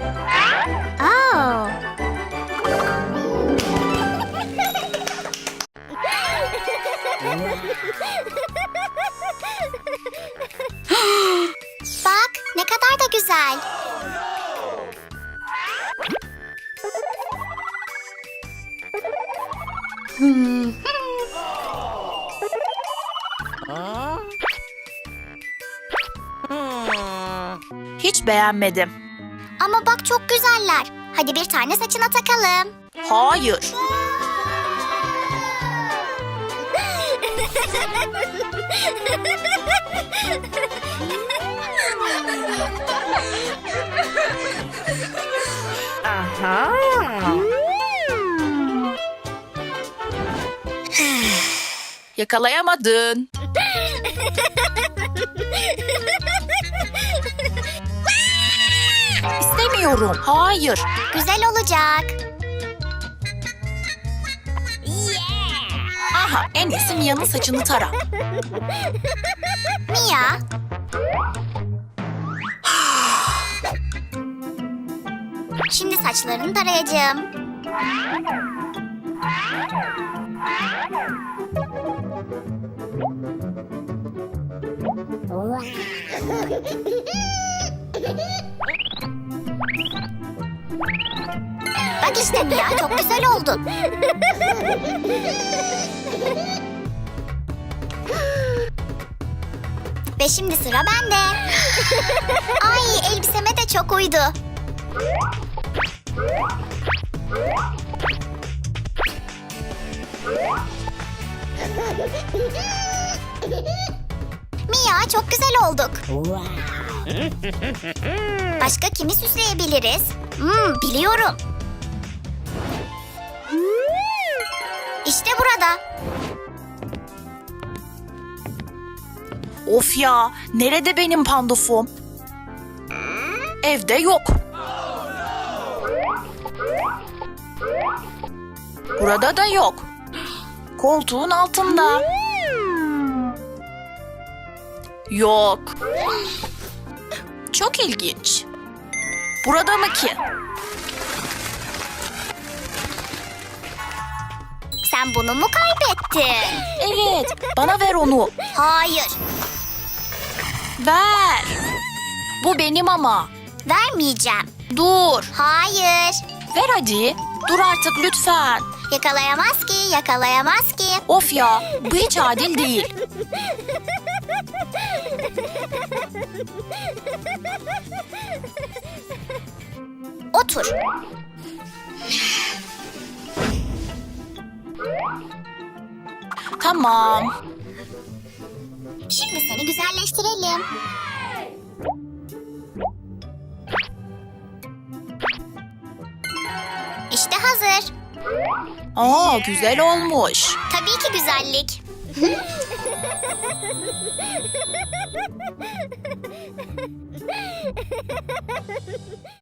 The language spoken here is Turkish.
Oh. Bak ne kadar da güzel. Hiç beğenmedim. Ama bak çok güzeller. Hadi bir tane saçına takalım. Hayır. Yakalayamadın. İstemiyorum. Hayır. Güzel olacak. Aha en iyisi Mia'nın saçını tara. Mia. Şimdi saçlarını tarayacağım. Bak işte Mia çok güzel oldun. Ve şimdi sıra bende. Ay elbiseme de çok uydu. Mia çok güzel olduk. Başka kimi süsleyebiliriz? Hmm, biliyorum. İşte burada. Of ya, nerede benim pandufum? Evde yok. Burada da yok. Koltuğun altında. Yok. Çok ilginç. Burada mı ki? Sen bunu mu kaybettin? Evet, bana ver onu. Hayır, Ver. Bu benim ama. vermeyeceğim. Dur. Hayır. Ver hadi. Dur artık lütfen. Yakalayamaz ki, yakalayamaz ki. Of ya, bu hiç adil değil. Otur. Tamam. Şimdi seni güzelleştirelim. İşte hazır. Aa, güzel olmuş. Tabii ki güzellik.